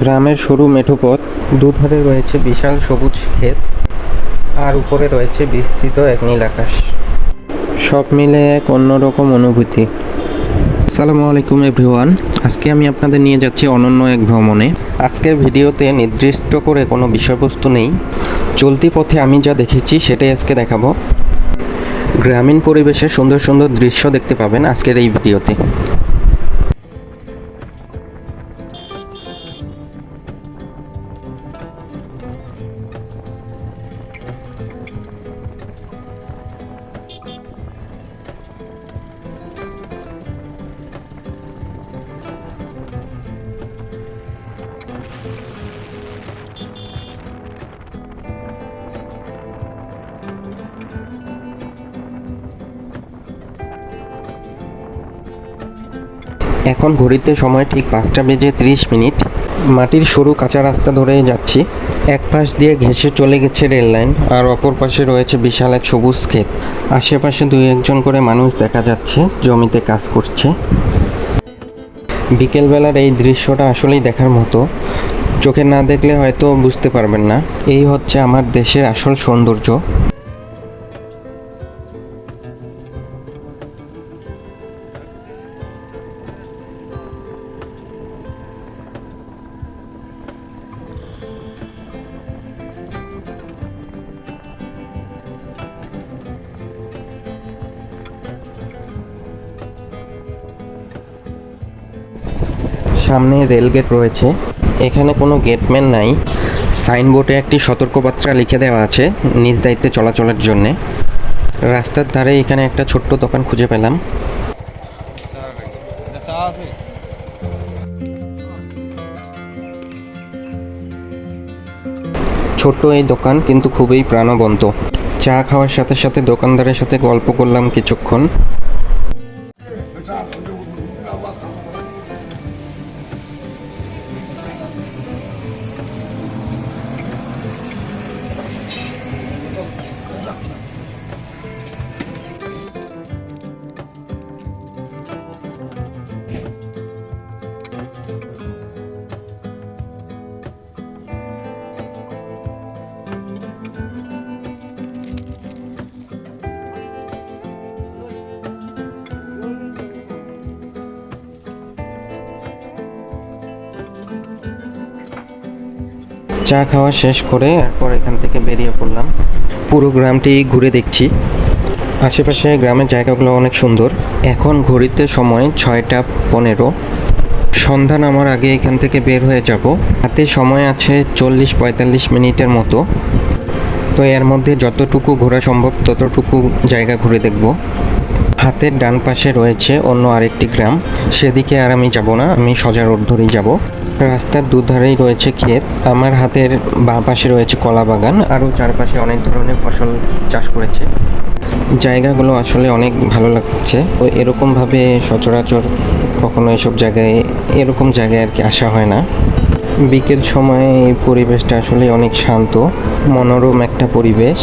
গ্রামের সরু মেঠো পথ, দুধারে রয়েছে বিশাল সবুজ ক্ষেত, আর উপরে রয়েছে বিস্তৃত এক নীল আকাশ। সব মিলে এক অন্যরকম অনুভূতি। আসসালামু আলাইকুম এভরিওয়ান, আজকে আমি আপনাদের নিয়ে যাচ্ছি অনন্য এক ভ্রমণে। আজকের ভিডিওতে নির্দিষ্ট করে কোনো বিষয়বস্তু নেই। চলতি পথে আমি যা দেখেছি সেটাই আজকে দেখাবো। গ্রামীণ পরিবেশের সুন্দর সুন্দর দৃশ্য দেখতে পাবেন আজকের এই ভিডিওতে। এখন ঘড়িতে সময় ঠিক পাঁচটা বেজে ত্রিশ মিনিট। মাটির সরু কাঁচা রাস্তা ধরে যাচ্ছি। এক পাশ দিয়ে ঘেঁষে চলে গেছে রেল লাইন, আর অপর পাশে রয়েছে বিশাল এক সবুজ ক্ষেত। আশেপাশে দুই একজন করে মানুষ দেখা যাচ্ছে, জমিতে কাজ করছে। বিকেলবেলার এই দৃশ্যটা আসলেই দেখার মতো। চোখে না দেখলে হয়তো বুঝতে পারবেন না। এই হচ্ছে আমার দেশের আসল সৌন্দর্য। সামনে রেলগেট রয়েছে। এখানে কোনো গেটম্যান নাই। সাইনবোর্ডে একটি সতর্কবার্তা লিখে দেওয়া আছে নিজ দায়িত্বে চলাচলের জন্যে। রাস্তার ধারে এখানে একটা ছোট্ট দোকান খুঁজে পেলাম। ছোট্ট এই দোকান কিন্তু খুবই প্রাণবন্ত। চা খাওয়ার সাথে সাথে দোকানদারের সাথে গল্প করলাম কিছুক্ষণ। চা খাওয়া শেষ করে এরপর এখান থেকে বেরিয়ে পড়লাম। পুরো গ্রামটি ঘুরে দেখছি। আশেপাশে গ্রামের জায়গাগুলো অনেক সুন্দর। এখন ঘড়িতে সময় ছয়টা পনেরো। সন্ধ্যা নামার আগে এখান থেকে বের হয়ে যাব। হাতে সময় আছে চল্লিশ পঁয়তাল্লিশ মিনিটের মতো। তো এর মধ্যে যতটুকু ঘোরা সম্ভব ততটুকু জায়গা ঘুরে দেখব। হাতের ডান পাশে রয়েছে অন্য আরেকটি গ্রাম। সেদিকে আর আমি যাব না, আমি সজা রোড ধরেই যাব। রাস্তার দুধারেই রয়েছে ক্ষেত। আমার হাতের বাঁ পাশে রয়েছে কলা বাগান, আরও চারপাশে অনেক ধরনের ফসল চাষ করেছে। জায়গাগুলো আসলে অনেক ভালো লাগছে। তো এরকমভাবে সচরাচর কখনো এসব জায়গায়, এরকম জায়গায় আর কি আসা হয় না। বিকেল সময়ে এই পরিবেশটা আসলে অনেক শান্ত, মনোরম একটা পরিবেশ।